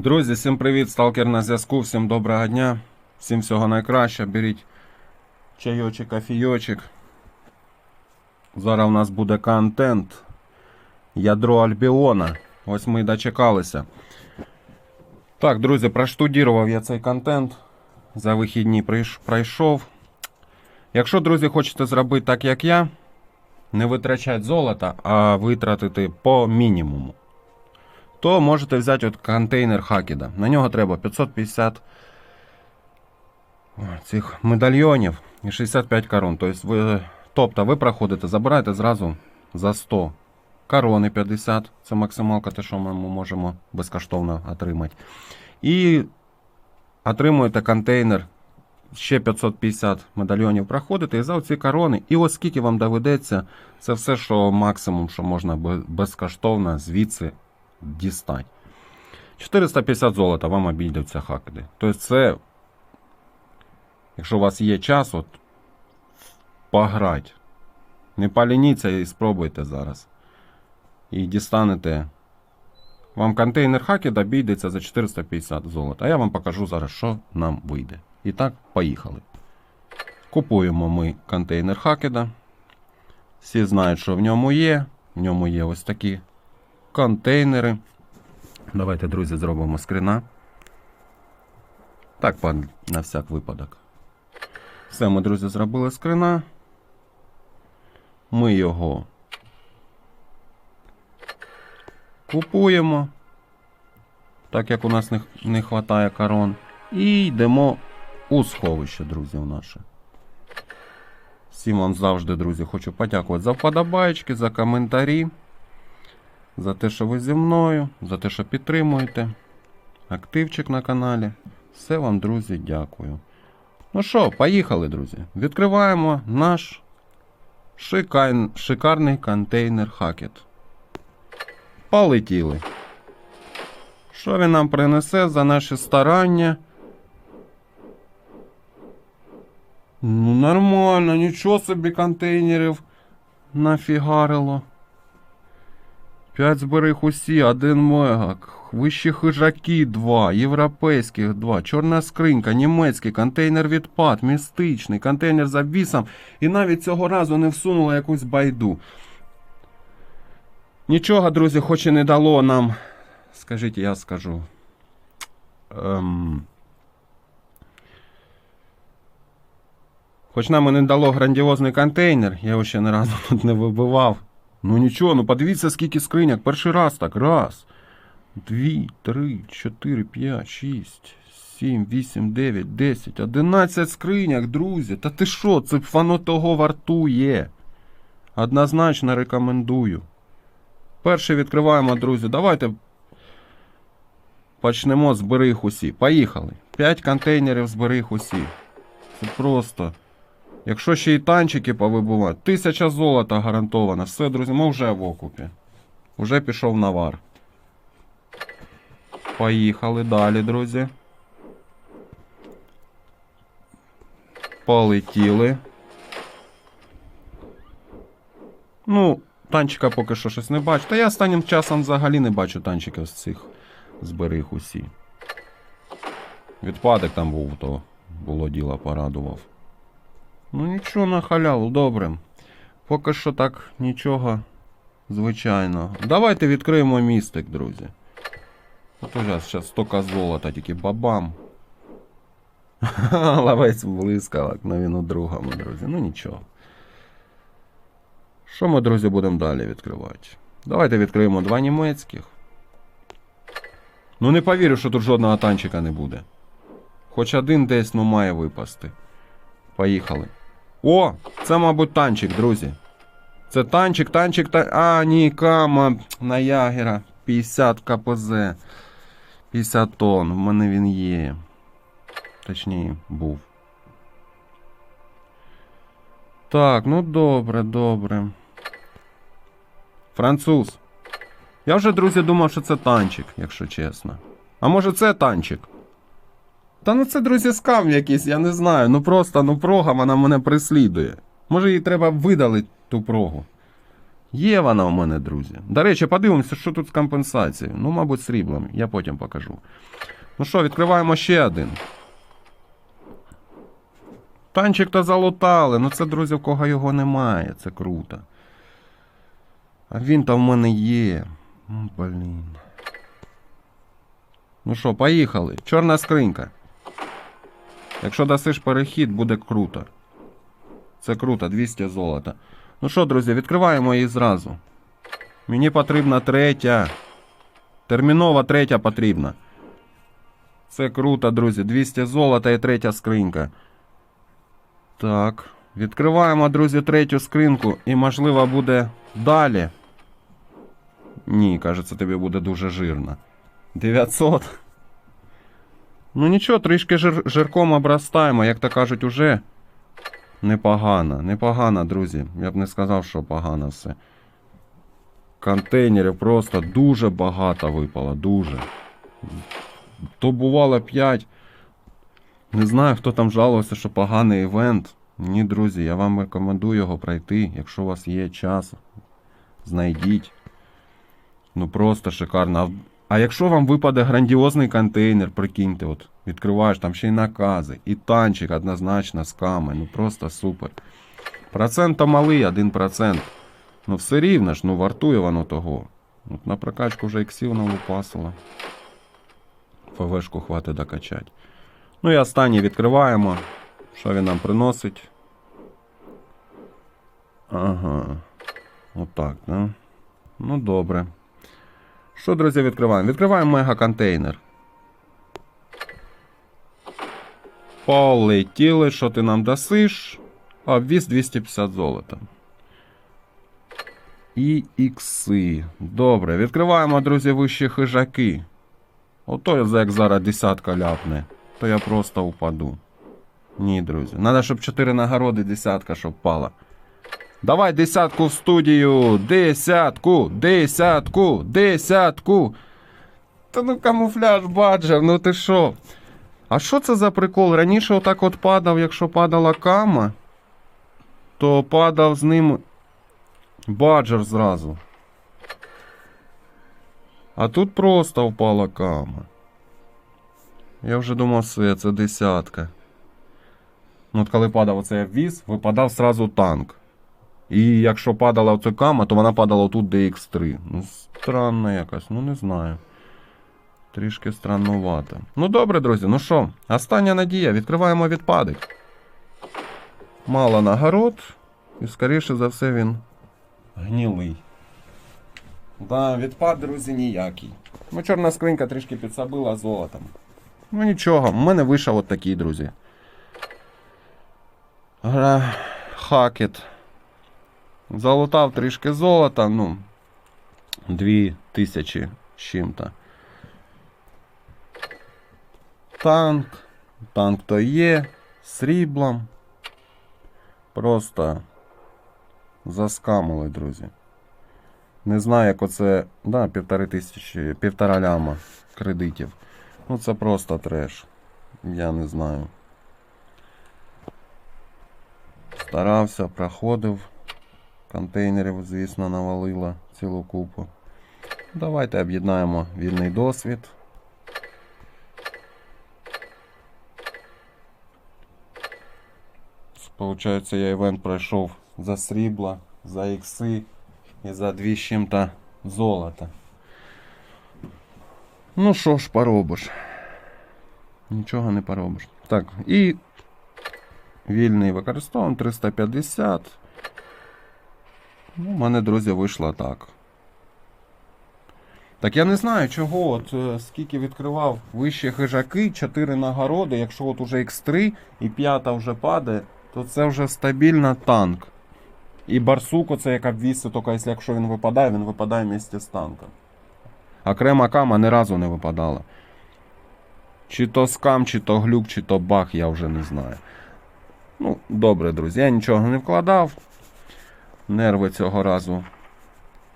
Друзі, всім привіт, сталкер на зв'язку, всім доброго дня, всім всього найкраще. Беріть чайочок, кофійочок. Зараз у нас буде контент. Ядро Альбіона. Ось ми й дочекалися. Так, друзі, проштудірував я цей контент. За вихідні пройшов. Якщо, друзі, хочете зробити так, як я, не витрачати золото, а витратити по мінімуму то можете взяти от контейнер Хакіда. На нього треба 550 цих медальйонів і 65 корон. Тобто ви, тобто ви проходите, забираєте зразу за 100 корони 50. Це максималка, те, що ми можемо безкоштовно отримати. І отримуєте контейнер. Ще 550 медальйонів проходите і за ці корони. І ось скільки вам доведеться, це все, що максимум, що можна безкоштовно звідси дістать. 450 золота вам обійдуться хакеди. Тобто це, якщо у вас є час, от, пограть. Не полініться і спробуйте зараз. І дістанете. Вам контейнер хакет обійдеться за 450 золота. А я вам покажу зараз, що нам вийде. І так, поїхали. Купуємо ми контейнер хакеда. Всі знають, що в ньому є. В ньому є ось такі контейнери. Давайте, друзі, зробимо скрина. Так, пан, на всяк випадок. Все, ми, друзі, зробили скрина. Ми його купуємо. Так як у нас не, не вистачає корон. І йдемо у сховище, друзі, у наше. Всім вам завжди, друзі, хочу подякувати за вподобайки, за коментарі за те, що ви зі мною, за те, що підтримуєте. Активчик на каналі. Все вам, друзі, дякую. Ну що, поїхали, друзі. Відкриваємо наш шикай... шикарний контейнер Хакет. Полетіли. Що він нам принесе за наші старання? Ну, нормально, нічого собі контейнерів нафігарило. 5 зберіг усі, 1 мегак. Вищі хижаки 2, європейських 2, чорна скринька, німецький, контейнер відпад, містичний, контейнер з обвісом. І навіть цього разу не всунули якусь байду. Нічого, друзі, хоч і не дало нам. Скажіть, я скажу. Ем... Хоч нам і не дало грандіозний контейнер, я його ще не разу тут не вибивав. Ну нічого, ну подивіться, скільки скриняк. Перший раз так. Раз, дві, три, чотири, п'ять, шість, сім, вісім, дев'ять, десять, одинадцять скриняк, друзі. Та ти що, це воно того вартує. Однозначно рекомендую. Перший відкриваємо, друзі. Давайте почнемо з берег усі. Поїхали. П'ять контейнерів з берег усі. Це просто. Якщо ще і танчики повибувати, тисяча золота гарантовано. Все, друзі, ми вже в окупі. Уже пішов навар. Поїхали далі, друзі. Полетіли. Ну, танчика поки що щось не бачу. Та я останнім часом взагалі не бачу танчиків з цих зберіг усі. Відпадок там був, то було діло порадував. Ну нічого на халяву, добре. Поки що так нічого звичайно. Давайте відкриємо містик, друзі. От уже зараз столько золота, тільки бабам. Лавець блискавок, ну він у другому, друзі. Ну нічого. Що ми, друзі, будемо далі відкривати? Давайте відкриємо два німецьких. Ну не повірю, що тут жодного танчика не буде. Хоч один десь ну має випасти. Поїхали. О, це, мабуть, танчик, друзі. Це танчик, танчик, та. А, ні, кама на ягера. 50 КПЗ. 50 тонн. В мене він є. Точніше, був. Так, ну добре, добре. Француз. Я вже, друзі, думав, що це танчик, якщо чесно. А може це танчик? Та ну це, друзі, скам якийсь, я не знаю. Ну просто, ну прога вона мене преслідує. Може їй треба видалити ту прогу. Є вона у мене, друзі. До речі, подивимося, що тут з компенсацією. Ну, мабуть, сріблом. Я потім покажу. Ну що, відкриваємо ще один. Танчик то залутали. Ну це, друзі, в кого його немає. Це круто. А він там в мене є. М, Блін. Ну що, поїхали. Чорна скринька. Якщо дасиш перехід, буде круто. Це круто, 200 золота. Ну що, друзі, відкриваємо її зразу. Мені потрібна третя. Термінова третя потрібна. Це круто, друзі. 200 золота і третя скринька. Так. Відкриваємо, друзі, третю скринку. І, можливо, буде далі. Ні, кажеться, тобі буде дуже жирно. 900. Ну нічого, трішки жир, жирком обростаємо, як то кажуть, уже непогано. Непогано, друзі. Я б не сказав, що погано все. Контейнерів просто дуже багато випало, дуже. То бувало 5. Не знаю, хто там жалувався, що поганий івент. Ні, друзі, я вам рекомендую його пройти, якщо у вас є час. Знайдіть. Ну просто шикарно. А якщо вам випаде грандіозний контейнер, прикиньте, от відкриваєш там ще й накази, і танчик однозначно з ками. Ну просто супер. Процент то малий, 1%. Ну все рівно ж, ну вартує воно того. От на прокачку вже іксів налупасило. ФВшку хватить докачати. Ну і останній відкриваємо. Що він нам приносить? Ага. Отак, да? Ну добре. Що, друзі, відкриваємо? Відкриваємо мега-контейнер. Полетіли, що ти нам дасиш? Обвіз 250 золота. І ікси. Добре, відкриваємо, друзі, вищі хижаки. Ото як зараз десятка ляпне, то я просто упаду. Ні, друзі. Надо, щоб 4 нагороди десятка, щоб пала. Давай десятку в студію. Десятку, десятку, десятку. Та ну камуфляж баджер, ну ти що? А що це за прикол? Раніше отак от падав, якщо падала кама, то падав з ним баджер зразу. А тут просто впала кама. Я вже думав, все, це десятка. Ну, от коли падав оцей віз, випадав сразу танк. І якщо падала оця кама, то вона падала тут DX3. Ну, странно якось, ну не знаю. Трішки страннувато. Ну добре, друзі, ну що, остання надія. Відкриваємо відпадик. Мало нагород. І скоріше за все він гнілий. Да, відпад, друзі, ніякий. Ну, чорна скринька трішки підсобила золотом. Ну нічого, в мене вийшов от такий, друзі. Гра Хакет. Залутав трішки золота, ну. Дві тисячі з чим-то. Танк. Танк то є. Сріблом. Просто заскамили, друзі. Не знаю, як оце. Да, півтори тисячі, півтора ляма кредитів. Ну це просто треш. Я не знаю. Старався, проходив. Контейнерів, звісно, навалило цілу купу. Давайте об'єднаємо вільний досвід. Получається, я івент пройшов за срібла, за ікси і за дві з чим-то золота. Ну що ж поробиш? Нічого не поробиш. Так, і вільний використовуємо 350. Ну, у мене, друзі, вийшло так. Так я не знаю, чого. От е, скільки відкривав вищі хижаки, 4 нагороди. Якщо от уже X3 і п'ята вже падає, то це вже стабільно танк. І барсук, оце як обвісить, тільки якщо він випадає, він випадає місце з танком. Окрема кама ні разу не випадала. Чи то скам, чи то глюк, чи то баг, я вже не знаю. Ну, добре, друзі, я нічого не вкладав. Нерви цього разу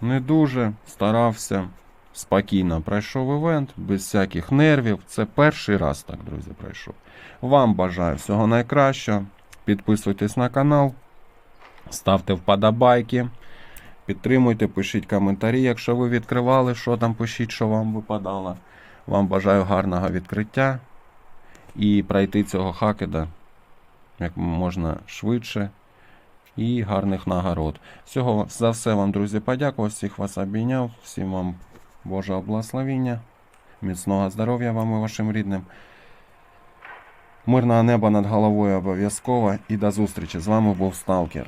не дуже. Старався. Спокійно пройшов івент, без всяких нервів. Це перший раз так, друзі, пройшов. Вам бажаю всього найкращого. Підписуйтесь на канал, ставте вподобайки. Підтримуйте, пишіть коментарі, якщо ви відкривали, що там пишіть, що вам випадало. Вам бажаю гарного відкриття і пройти цього хакеда як можна швидше і гарних нагород. Всього за все вам, друзі, подякував, всіх вас обійняв, всім вам Божого благословіння, міцного здоров'я вам і вашим рідним. Мирного неба над головою обов'язково і до зустрічі. З вами був Сталкер.